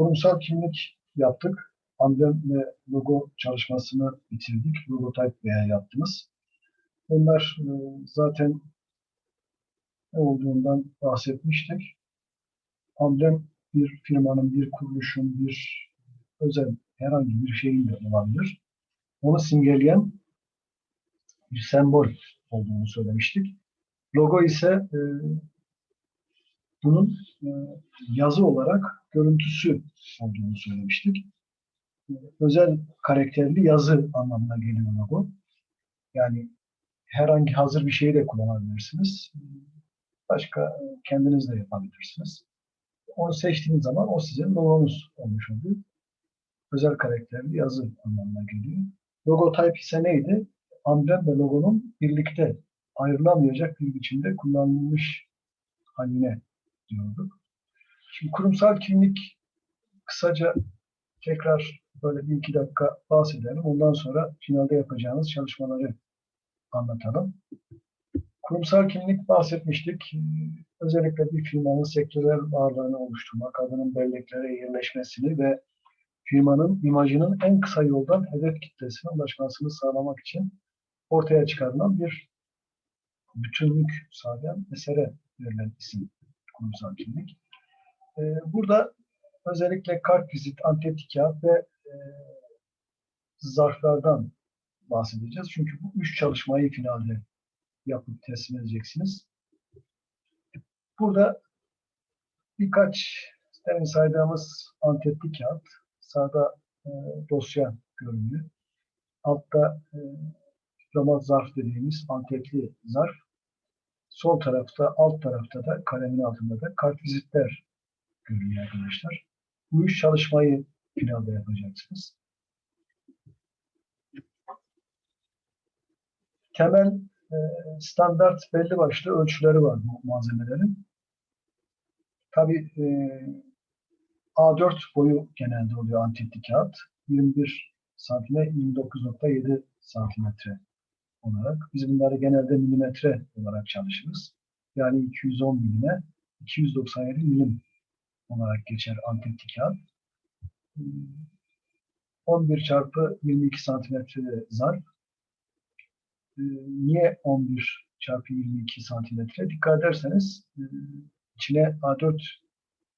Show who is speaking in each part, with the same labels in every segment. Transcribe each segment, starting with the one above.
Speaker 1: kurumsal kimlik yaptık. Amblem ve logo çalışmasını bitirdik. Logotype veya yaptınız. Bunlar e, zaten ne olduğundan bahsetmiştik. Amblem bir firmanın, bir kuruluşun, bir özel herhangi bir şeyin de olabilir. Onu simgeleyen bir sembol olduğunu söylemiştik. Logo ise e, bunun e, yazı olarak görüntüsü olduğunu söylemiştik. E, özel karakterli yazı anlamına geliyor logo. Yani herhangi hazır bir şeyi de kullanabilirsiniz. Başka kendiniz de yapabilirsiniz. Onu seçtiğiniz zaman o sizin logonuz olmuş oluyor. Özel karakterli yazı anlamına geliyor. Logotype ise neydi? Amblem ve logonun birlikte ayrılamayacak bir biçimde kullanılmış haline diyorduk. Şimdi kurumsal kimlik kısaca tekrar böyle bir iki dakika bahsedelim. Ondan sonra finalde yapacağınız çalışmaları anlatalım. Kurumsal kimlik bahsetmiştik. Özellikle bir firmanın sektörel varlığını oluşturmak, adının belleklere yerleşmesini ve firmanın imajının en kısa yoldan hedef kitlesine ulaşmasını sağlamak için ortaya çıkarılan bir bütünlük sağlayan esere verilen isim kurumsal kimlik. Ee, burada özellikle kart vizit, antetli kağıt ve e, zarflardan bahsedeceğiz. Çünkü bu üç çalışmayı finalde yapıp teslim edeceksiniz. Burada birkaç demin saydığımız antetli kağıt, sağda e, dosya görünüyor. Altta e, diplomat zarf dediğimiz antetli zarf. Sol tarafta, alt tarafta da kalemin altında da kartvizitler görünüyor arkadaşlar. Bu üç çalışmayı finalde yapacaksınız. Temel e, standart belli başlı ölçüleri var bu malzemelerin. Tabi e, A4 boyu genelde oluyor antetli kağıt. 21 santime 29.7 santimetre olarak. Biz bunları genelde milimetre olarak çalışırız. Yani 210 milime 297 milim olarak geçer antetli kağıt. 11 çarpı 22 santimetre zarf. Niye 11 çarpı 22 santimetre? Dikkat ederseniz içine A4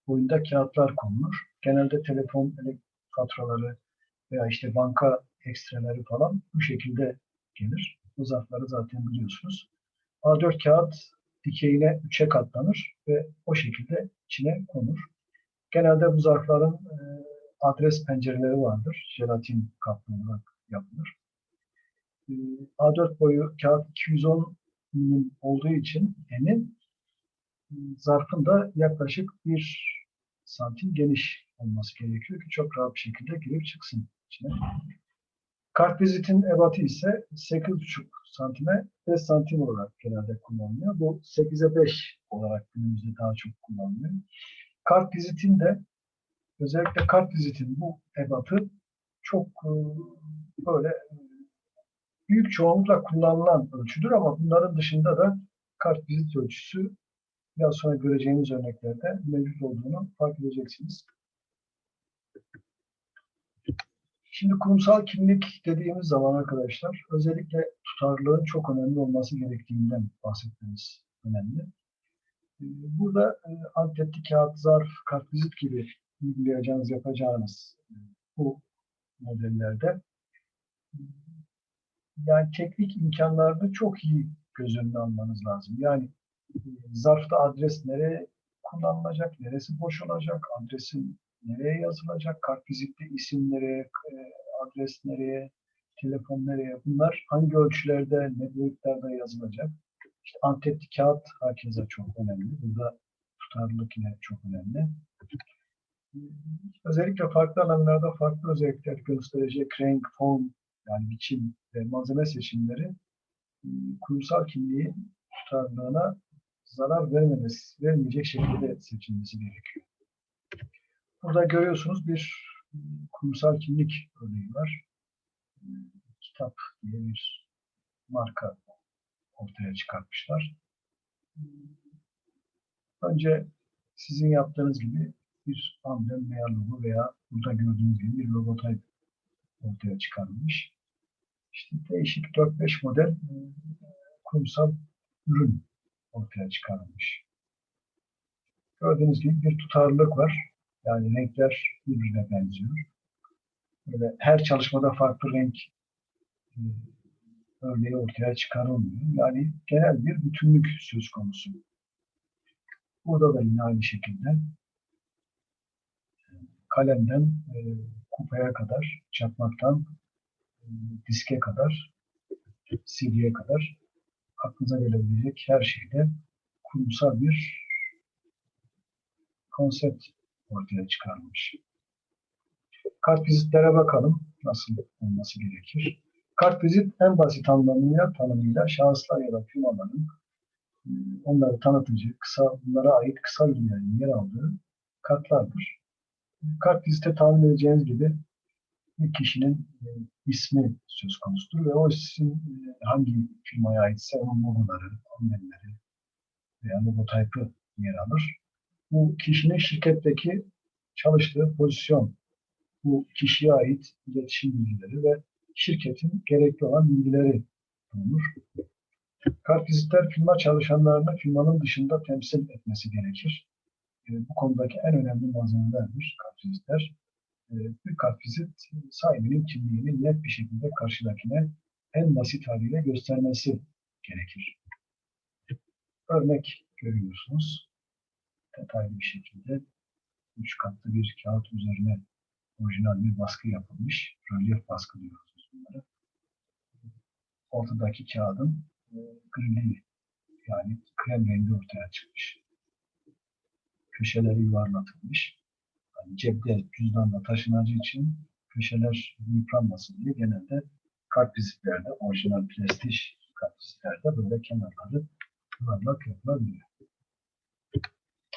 Speaker 1: boyunda kağıtlar konulur. Genelde telefon faturaları veya işte banka ekstreleri falan bu şekilde gelir. Bu zarfları zaten biliyorsunuz. A4 kağıt dikeyine 3'e katlanır ve o şekilde içine konur. Genelde bu zarfların e, adres pencereleri vardır. Jelatin kaplı olarak yapılır. E, A4 boyu kağıt 210 milim olduğu için enin e, zarfın da yaklaşık 1 santim geniş olması gerekiyor ki çok rahat bir şekilde girip çıksın içine. Kartvizitin ebatı ise 8,5 santime 5 santim olarak genelde kullanılıyor. Bu 8'e 5 olarak günümüzde daha çok kullanılıyor. Kartvizitin de özellikle kartvizitin bu ebatı çok e, böyle e, büyük çoğunlukla kullanılan ölçüdür ama bunların dışında da kartvizit ölçüsü biraz sonra göreceğiniz örneklerde mevcut olduğunu fark edeceksiniz. Şimdi kurumsal kimlik dediğimiz zaman arkadaşlar özellikle tutarlılığın çok önemli olması gerektiğinden bahsetmemiz önemli. Ee, burada e, antetli kağıt, zarf, kartvizit gibi uygulayacağınız, yapacağınız e, bu modellerde e, yani teknik imkanlarda çok iyi göz önüne almanız lazım. Yani zarfta adres nereye kullanılacak, neresi boş olacak, adresin nereye yazılacak, kartvizitte isim nereye, e, adres nereye, telefon nereye, bunlar hangi ölçülerde, ne boyutlarda yazılacak. İşte antetli kağıt herkese çok önemli. Burada tutarlılık yine çok önemli. Özellikle farklı alanlarda farklı özellikler gösterecek renk, form, yani biçim ve malzeme seçimleri e, kurumsal kimliğin tutarlılığına zarar vermemesi, vermeyecek şekilde seçilmesi gerekiyor. Burada görüyorsunuz bir kurumsal kimlik örneği var. Kitap diye bir marka ortaya çıkartmışlar. Önce sizin yaptığınız gibi bir amblem veya logo veya burada gördüğünüz gibi bir logotype ortaya çıkarılmış. İşte değişik 4-5 model e, kurumsal ürün ortaya çıkarılmış. Gördüğünüz gibi bir tutarlılık var. Yani renkler birbirine benziyor. Her çalışmada farklı renk e, örneği ortaya çıkarılmıyor. Yani genel bir bütünlük söz konusu. Burada da yine aynı şekilde e, kalemden e, kupaya kadar, çakmaktan diske kadar, CD'ye kadar aklınıza gelebilecek her şeyde kurumsal bir konsept ortaya çıkarılmış. Kart vizitlere bakalım nasıl olması gerekir. Kart vizit en basit anlamıyla tanımıyla şahıslar ya da firmaların e, onları tanıtıcı, kısa, bunlara ait kısa bilgilerin yer aldığı kartlardır. Kart vizite tahmin edeceğiniz gibi bir kişinin e, ismi söz konusudur ve o isim e, hangi firmaya aitse onun logoları, amblemleri veya logotype'ı yer alır. Bu kişinin şirketteki çalıştığı pozisyon, bu kişiye ait iletişim bilgileri ve şirketin gerekli olan bilgileri bulunur. Kartvizitler firma çalışanlarını firmanın dışında temsil etmesi gerekir. E, bu konudaki en önemli malzemelerdir kartvizitler. E, bir kartvizit sahibinin kimliğini net bir şekilde karşıdakine en basit haliyle göstermesi gerekir. Örnek görüyorsunuz. Detaylı bir şekilde üç katlı bir kağıt üzerine orijinal bir baskı yapılmış. Rölyef baskı diyoruz bunlara. Ortadaki kağıdın e, grili yani krem rengi ortaya çıkmış. Köşeleri yuvarlatılmış. Yani cepte cüzdanla taşınacı için köşeler yıpranmasın diye genelde kart vizitlerde, orijinal prestij kart vizitlerde böyle kenarları yuvarlak yapılabiliyor.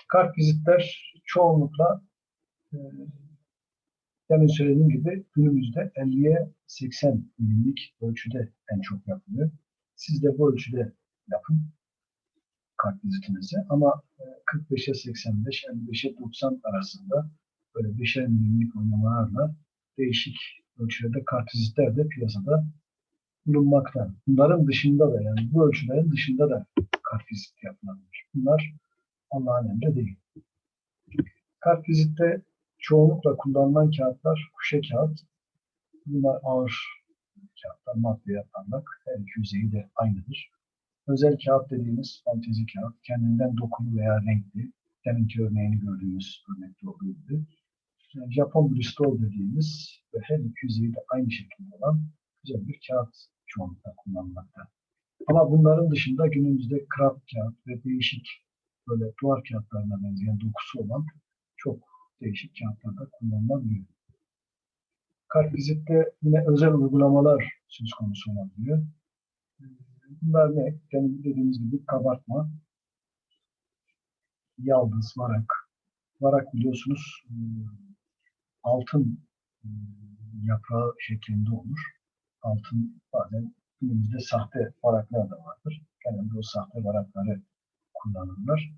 Speaker 1: Kart vizitler çoğunlukla e, demin söylediğim gibi günümüzde 50'ye 80 milimlik ölçüde en çok yapılıyor. Siz de bu ölçüde yapın kart vizitinizi ama 45'e 85, 55'e 90 arasında böyle 5'er milimlik oynamalarla değişik ölçülerde kart vizitler de piyasada bulunmakta. Bunların dışında da yani bu ölçülerin dışında da kart vizit yapılabilir. Bunlar Allah'ın emri değil. Kart vizitte çoğunlukla kullanılan kağıtlar kuşe kağıt. Bunlar ağır kağıtlar, maddeye parlak. Her iki yüzeyi de aynıdır. Özel kağıt dediğimiz fantezi kağıt, kendinden dokulu veya renkli. Deminki örneğini gördüğümüz örnekte olduğu gibi. Japon Bristol dediğimiz ve her iki yüzeyi de aynı şekilde olan güzel bir kağıt çoğunlukla kullanılmakta. Ama bunların dışında günümüzde krap kağıt ve değişik böyle duvar kağıtlarına benzeyen dokusu olan çok değişik kağıtlarda kullanılabiliyor. Kartvizitte yine özel uygulamalar söz konusu olabiliyor. Bunlar ne? Demin dediğimiz gibi kabartma, yaldız, varak. Varak biliyorsunuz altın yaprağı şeklinde olur. Altın bazen günümüzde sahte varaklar da vardır. Genelde o sahte varakları kullanırlar.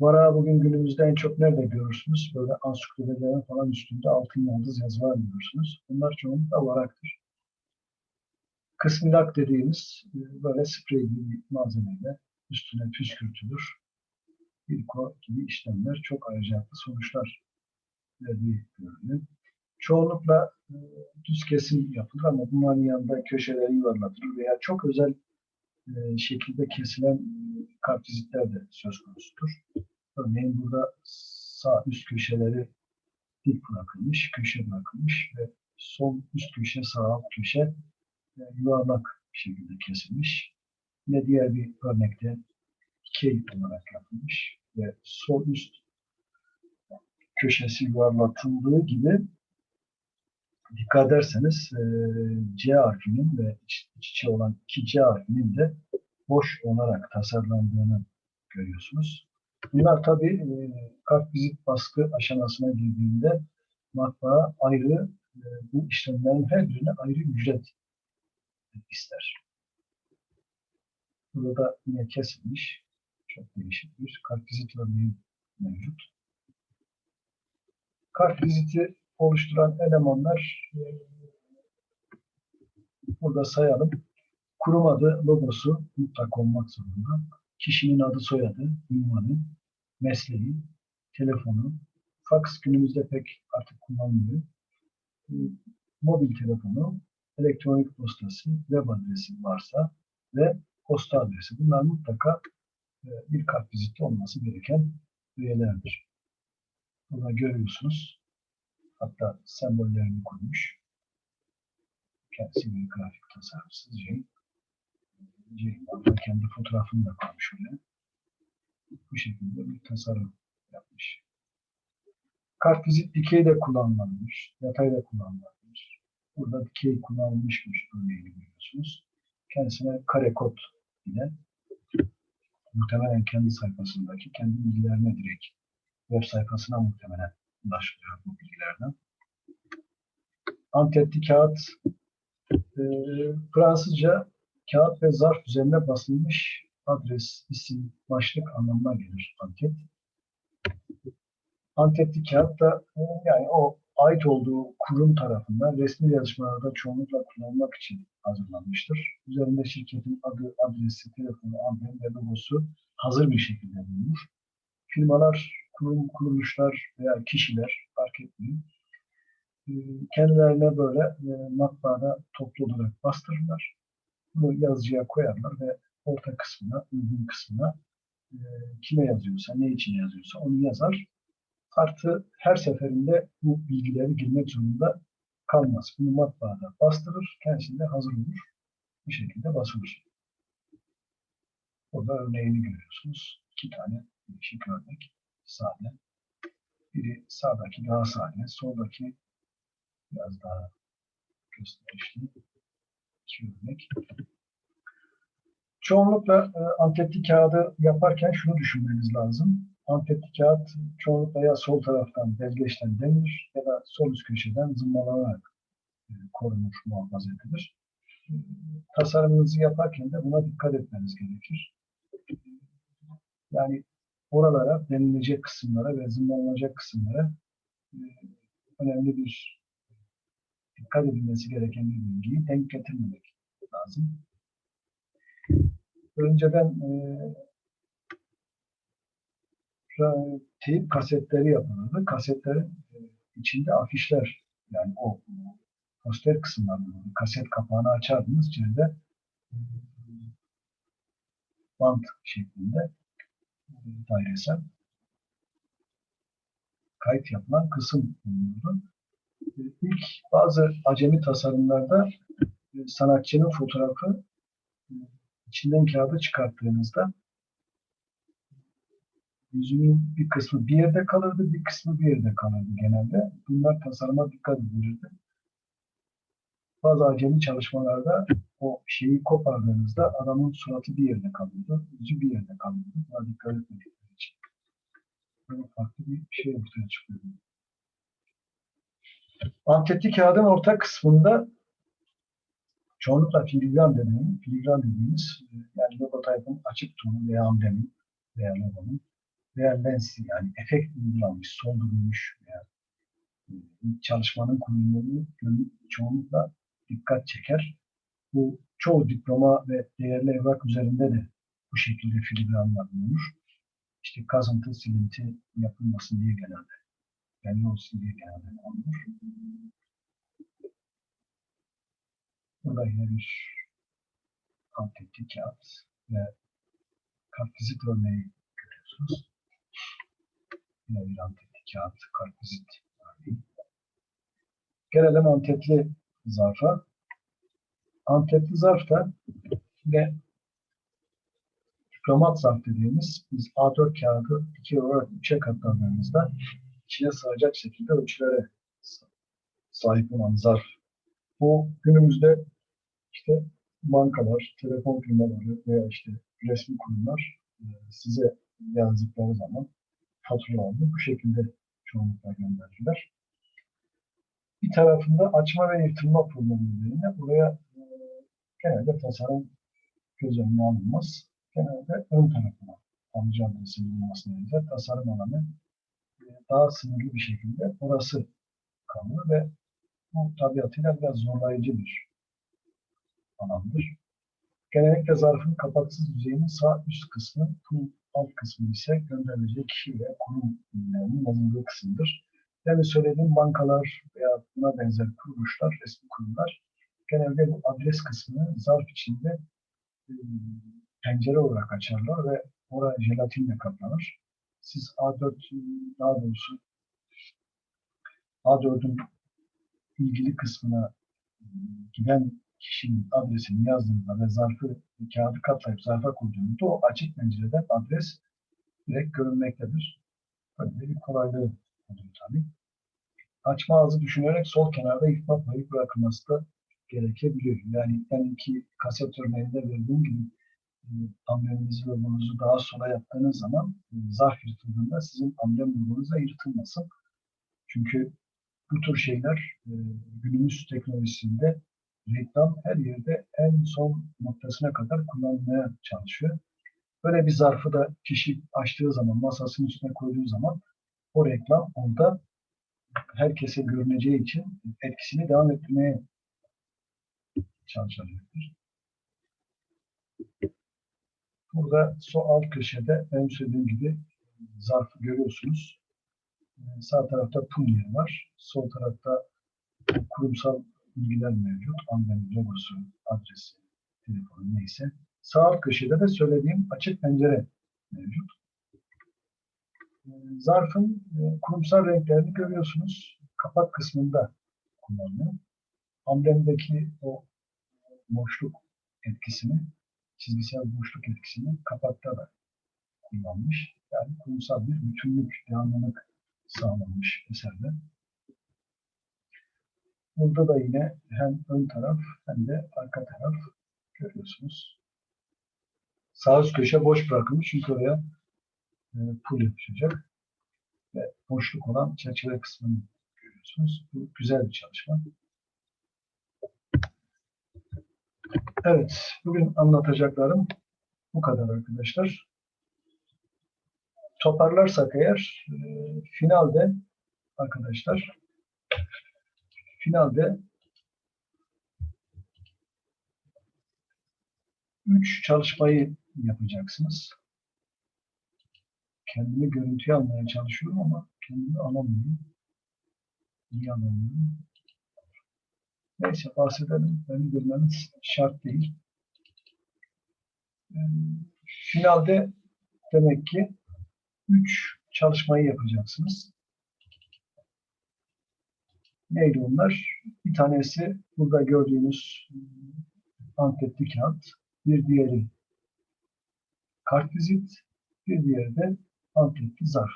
Speaker 1: Varağı bugün günümüzde en çok nerede görürsünüz? Böyle ansiklopedilerin falan üstünde altın yıldız yazılar görürsünüz. Bunlar çoğunlukla varaktır. Kısmilak dediğimiz böyle sprey gibi malzemeyle üstüne püskürtülür. Bilko gibi işlemler çok ayrıcalıklı sonuçlar verdiği görülüyor. Çoğunlukla e, düz kesim yapılır ama bunların yanında köşeleri yuvarlatılır veya çok özel e, şekilde kesilen e, kartvizitler de söz konusudur. Örneğin burada sağ üst köşeleri dik bırakılmış, köşe bırakılmış ve sol üst köşe, sağ alt köşe e, yuvarlak şekilde kesilmiş. Yine diğer bir örnekte dikey olarak yapılmış ve sol üst köşesi yuvarlatıldığı gibi dikkat ederseniz e, C harfinin ve iç içe olan iki C harfinin de boş olarak tasarlandığını görüyorsunuz. Bunlar tabii e, kart vizit baskı aşamasına girdiğinde matbaa ayrı e, bu işlemlerin her birine ayrı ücret ister. Burada yine kesilmiş çok değişik bir kart vizit örneği mevcut. Kart viziti oluşturan elemanlar e, burada sayalım. Kurum adı, logosu mutlak olmak zorunda. Kişinin adı, soyadı, ünvanı, mesleği, telefonu, faks günümüzde pek artık kullanılmıyor. Mobil telefonu, elektronik postası, web adresi varsa ve posta adresi. Bunlar mutlaka e, bir kart viziti olması gereken üyelerdir. Burada görüyorsunuz. Hatta sembollerini koymuş. Kendisi bir grafik tasarımcısı Jane. Kendi fotoğrafını da koymuş öyle. Bu şekilde bir tasarım yapmış. Kart vizit dikey de kullanılabilir. Yatay da kullanılabilir. Burada dikey kullanılmışmış örneğini görüyorsunuz. Kendisine kare kod ile muhtemelen kendi sayfasındaki kendi bilgilerine direkt web sayfasına muhtemelen ulaşılıyor bu bilgilerden. Antetli kağıt e, Fransızca kağıt ve zarf üzerine basılmış adres, isim, başlık anlamına gelir anket. Antetli kağıt da e, yani o ait olduğu kurum tarafından resmi yazışmalarda çoğunlukla kullanılmak için hazırlanmıştır. Üzerinde şirketin adı, adresi, telefonu, amblem ve logosu hazır bir şekilde bulunur. Firmalar, kurum, kuruluşlar veya kişiler fark etmiyor. E, Kendilerine böyle e, matbaada toplu olarak bastırırlar. Bunu yazıcıya koyarlar ve orta kısmına, uygun kısmına e, kime yazıyorsa, ne için yazıyorsa onu yazar. Artı her seferinde bu bilgileri girmek zorunda kalmaz. Bunu matbaada bastırır, kendisinde hazır olur. Bu şekilde basılır. Burada örneğini görüyorsunuz. İki tane değişik örnek. Sade. Biri sağdaki daha sade, soldaki biraz daha gösterişli. İki örnek. Çoğunlukla e, anketli kağıdı yaparken şunu düşünmeniz lazım. Anketli kağıt çoğunlukla ya sol taraftan belgeçten denilir ya da sol üst köşeden zımbalanarak e, korunur, muhafaza edilir. E, tasarımınızı yaparken de buna dikkat etmeniz gerekir. Yani oralara, denilecek kısımlara ve zımbalanacak kısımlara e, önemli bir dikkat edilmesi gereken bir bilgiyi denk getirmemek lazım. Önceden e, teyip kasetleri yapılırdı. Kasetlerin e, içinde afişler yani o poster kısımlarında kaset kapağını açardınız içeride e, bant şeklinde e, dairesel kayıt yapılan kısım bulunurdu. İlk bazı acemi tasarımlarda e, sanatçının fotoğrafı e, içinden kağıdı çıkarttığınızda yüzünün bir kısmı bir yerde kalırdı, bir kısmı bir yerde kalırdı genelde. Bunlar tasarıma dikkat edilirdi. Bazı acemi çalışmalarda o şeyi kopardığınızda adamın suratı bir yerde kalırdı, yüzü bir yerde kalırdı. Buna dikkat etmedikleri için. Böyle farklı bir şey ortaya çıkıyor. Anketli kağıdın orta kısmında çoğunlukla filigran denilen, filigran dediğimiz e, yani logotype'ın açık tonu veya amblemin veya logonun veya lensi yani efekt uygulanmış, soldurulmuş veya e, çalışmanın günlük çoğunlukla dikkat çeker. Bu çoğu diploma ve değerli evrak üzerinde de bu şekilde filigranlar bulunur. İşte kazıntı, silinti yapılmasın diye genelde, belli olsun diye genelde konulur. Burada yine bir antetli kağıt ve kartvizit örneği görüyorsunuz. Yine bir antetli kağıt, kartvizit örneği. Gelelim antetli zarfa. Antetli zarf da yine diplomat zarf dediğimiz biz A4 kağıdı 2 olarak 3'e katladığımızda içine sığacak şekilde ölçülere sahip olan zarf. Bu günümüzde işte bankalar, telefon firmaları veya işte resmi kurumlar e, size yazdıkları zaman faturalarını bu şekilde çoğunlukla gönderirler. Bir tarafında açma ve yırtılma problemi nedeniyle buraya e, genelde tasarım göz önüne alınmaz. Genelde ön tarafına adresinin bulunması nedeniyle tasarım alanı daha sınırlı bir şekilde orası kalıyor ve bu tabiatıyla biraz zorlayıcı bir alandır. Genellikle zarfın kapaksız yüzeyinin sağ üst kısmı, bu alt kısmı ise gönderileceği kişi ve kurum ürünlerinin yazıldığı kısımdır. Yani söylediğim bankalar veya buna benzer kuruluşlar, resmi kurumlar genelde bu adres kısmını zarf içinde e, pencere olarak açarlar ve oraya jelatinle kaplanır. Siz A4 daha doğrusu A4'ün ilgili kısmına e, giden kişinin adresini yazdığınızda ve zarfı kağıdı katlayıp zarfa koyduğunuzda o açık pencereden adres direkt görünmektedir. Böyle bir kolaylığı oluyor tabii. Açma ağzı düşünerek sol kenarda ifmat payı bırakılması da gerekebiliyor. Yani ben iki kaset örneğinde verdiğim gibi ambleminizi logonuzu daha sola yaptığınız zaman e, zarf yırtıldığında sizin amblem logonuz da yırtılmasın. Çünkü bu tür şeyler e, günümüz teknolojisinde reklam her yerde en son noktasına kadar kullanılmaya çalışıyor. Böyle bir zarfı da kişi açtığı zaman, masasının üstüne koyduğu zaman o reklam orada herkese görüneceği için etkisini devam ettirmeye çalışacaktır. Burada sol alt köşede ben söylediğim gibi zarfı görüyorsunuz. Ee, Sağ tarafta yeri var. Sol tarafta kurumsal bilgiler mevcut. Amblemin logosu, adresi, telefonu neyse. Sağ alt köşede de söylediğim açık pencere mevcut. Ee, Zarfın e, kurumsal renklerini görüyorsunuz. Kapak kısmında kullanılıyor. Amblemdeki o boşluk etkisini, çizgisel boşluk etkisini kapakta da kullanmış. Yani kurumsal bir bütünlük, devamlılık sağlanmış eserde. Burada da yine hem ön taraf hem de arka taraf görüyorsunuz. Sağ üst köşe boş bırakılmış çünkü oraya e, pul yapışacak. Ve boşluk olan çerçeve kısmını görüyorsunuz. Bu güzel bir çalışma. Evet, bugün anlatacaklarım bu kadar arkadaşlar. Toparlarsak eğer, e, finalde arkadaşlar, finalde üç çalışmayı yapacaksınız. Kendimi görüntüye almaya çalışıyorum ama kendimi alamıyorum. İyi alamıyorum. Neyse bahsedelim. Beni görmeniz şart değil. Ee, Finalde demek ki üç çalışmayı yapacaksınız. Neydi onlar? Bir tanesi burada gördüğünüz anketli kağıt. Bir diğeri kartvizit. Bir diğeri de anketli zarf.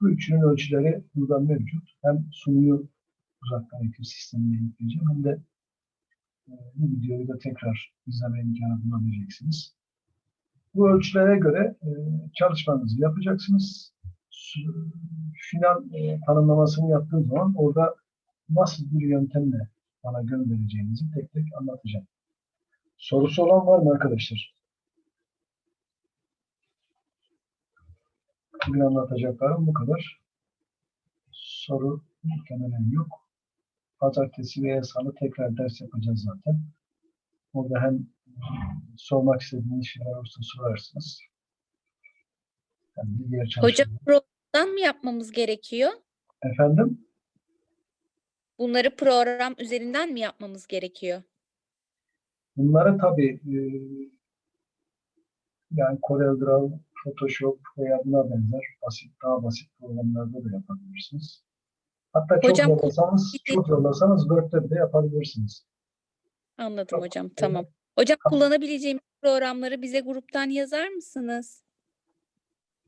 Speaker 1: Bu üçünün ölçüleri burada mevcut. Hem sunuyu uzaktan eğitim sistemine yükleyeceğim hem de e, bu videoyu da tekrar izleme imkanı bulabileceksiniz. Bu ölçülere göre e, çalışmanızı yapacaksınız. Final e, tanımlamasını yaptığım zaman orada nasıl bir yöntemle bana göndereceğinizi tek tek anlatacağım. Sorusu olan var mı arkadaşlar? Bugün anlatacaklarım bu kadar. Soru muhtemelen yok. Pazartesi veya salı tekrar ders yapacağız zaten. Orada hem sormak istediğiniz şeyler olursa sorarsınız. Hem de diğer
Speaker 2: Hocam programdan mı yapmamız gerekiyor?
Speaker 1: Efendim?
Speaker 2: Bunları program üzerinden mi yapmamız gerekiyor?
Speaker 1: Bunları tabii e, yani CorelDRAW, Photoshop veya buna benzer basit, daha basit programlarda da yapabilirsiniz. Hatta çok
Speaker 2: Hocam,
Speaker 1: zorlasanız, çok zorlasanız Word'de de yapabilirsiniz.
Speaker 2: Anladım
Speaker 1: Çok
Speaker 2: hocam.
Speaker 1: öyle.
Speaker 2: Tamam. Hocam
Speaker 1: Tamam.
Speaker 2: kullanabileceğimiz programları bize gruptan yazar mısınız?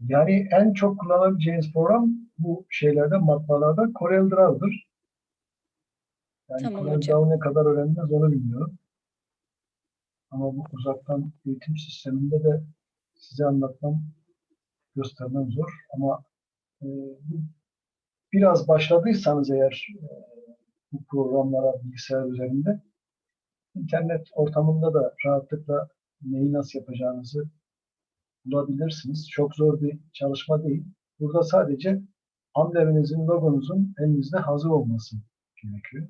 Speaker 1: Yani en çok kullanabileceğiniz program bu şeylerde, matbaalarda CorelDRAW'dır. Yani
Speaker 2: Tamam
Speaker 1: CorelDRAW ne kadar öğrendiniz onu bilmiyorum. Ama bu uzaktan eğitim sisteminde de size anlatmam, göstermem zor. Ama e, bu- biraz başladıysanız eğer e, bu programlara bilgisayar üzerinde internet ortamında da rahatlıkla neyi nasıl yapacağınızı bulabilirsiniz. Çok zor bir çalışma değil. Burada sadece ambleminizin, logonuzun elinizde hazır olması gerekiyor.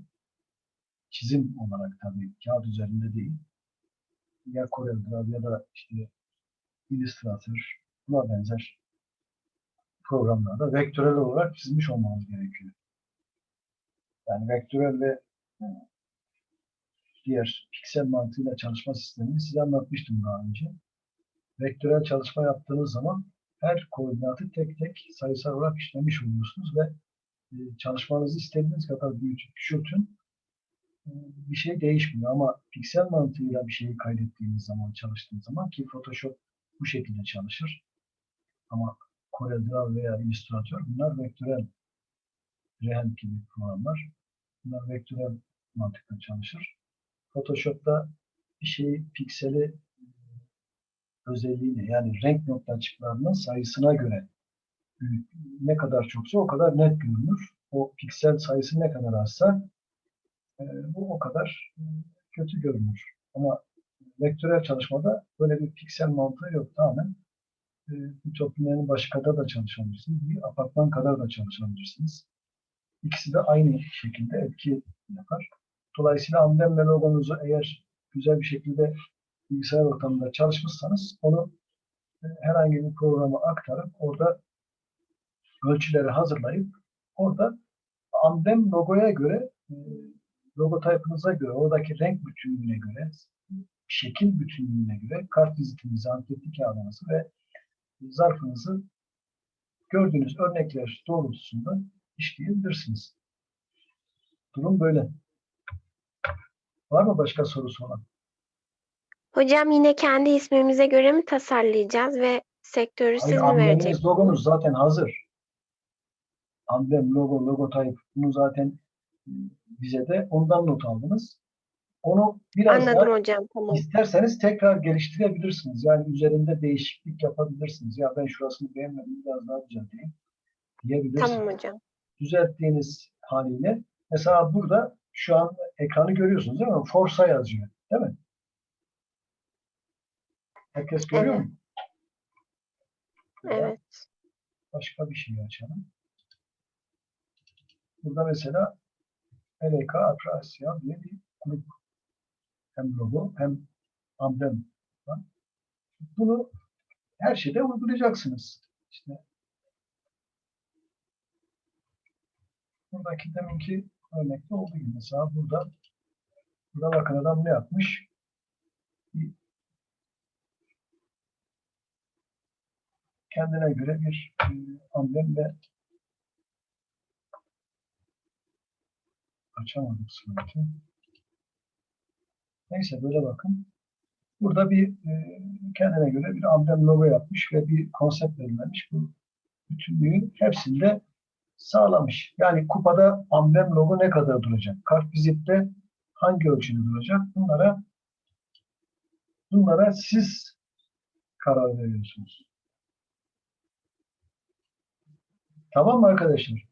Speaker 1: Çizim olarak tabii, kağıt üzerinde değil. Ya CorelDRAW ya da işte Illustrator, buna benzer programlarda vektörel olarak çizmiş olmanız gerekiyor. Yani vektörel ve e, diğer piksel mantığıyla çalışma sistemini size anlatmıştım daha önce. Vektörel çalışma yaptığınız zaman her koordinatı tek tek sayısal olarak işlemiş oluyorsunuz ve e, çalışmanızı istediğiniz kadar büyütüp küçültün. E, Bir şey değişmiyor ama piksel mantığıyla bir şeyi kaydettiğiniz zaman, çalıştığınız zaman ki Photoshop bu şekilde çalışır. Ama CorelDRAW veya Illustrator bunlar vektörel Rehel gibi programlar. Bunlar vektörel mantıkla çalışır. Photoshop'ta bir şeyi pikseli özelliğine yani renk nokta açıklarının sayısına göre ne kadar çoksa o kadar net görünür. O piksel sayısı ne kadar azsa e, bu o kadar e, kötü görünür. Ama vektörel çalışmada böyle bir piksel mantığı yok. Tamamen e, ütopyaların başı kadar da çalışabilirsiniz. Bir apartman kadar da çalışabilirsiniz. İkisi de aynı şekilde etki yapar. Dolayısıyla amblem ve logonuzu eğer güzel bir şekilde bilgisayar ortamında çalışmışsanız onu e, herhangi bir programa aktarıp orada ölçüleri hazırlayıp orada amblem logoya göre e, logo type'ınıza göre oradaki renk bütünlüğüne göre şekil bütünlüğüne göre kart vizitinizi, anketli kağıdınızı ve zarfınızı gördüğünüz örnekler doğrultusunda işleyebilirsiniz. Durum böyle. Var mı başka sorusu olan?
Speaker 3: Hocam yine kendi ismimize göre mi tasarlayacağız ve sektörü siz mi vereceksiniz?
Speaker 1: logonuz zaten hazır. Amblem, logo, logotype bunu zaten bize de ondan not aldınız. Onu biraz
Speaker 3: Anladım
Speaker 1: daha
Speaker 3: hocam tamam.
Speaker 1: isterseniz tekrar geliştirebilirsiniz. Yani üzerinde değişiklik yapabilirsiniz. Ya ben şurasını beğenmedim biraz daha düzelteyim diyebilirsiniz.
Speaker 3: Tamam hocam.
Speaker 1: Düzelttiğiniz haliyle mesela burada şu an ekranı görüyorsunuz değil mi? Forsa yazıyor. Değil mi? Herkes görüyor
Speaker 3: Evet.
Speaker 1: mu? Burada
Speaker 3: Evet.
Speaker 1: başka bir şey açalım. Burada mesela LK Atrasya diye bir grup hem logo hem amblem. Bunu her şeyde uygulayacaksınız. İşte buradaki deminki örnekte olduğu gibi mesela burada burada bakın adam ne yapmış? Bir kendine göre bir e, amblem ve açamadım sanki. Neyse böyle bakın. Burada bir e, kendine göre bir amblem logo yapmış ve bir konsept belirlemiş. Bu bütünlüğü hepsinde sağlamış. Yani kupada amblem logo ne kadar duracak? Kart vizitte hangi ölçüde duracak? Bunlara bunlara siz karar veriyorsunuz. Tamam mı arkadaşlar?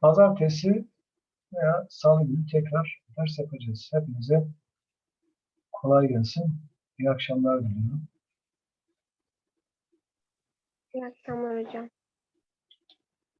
Speaker 1: Pazartesi veya salı günü tekrar ders yapacağız. Hepinize kolay gelsin. İyi akşamlar diliyorum.
Speaker 3: İyi akşamlar hocam.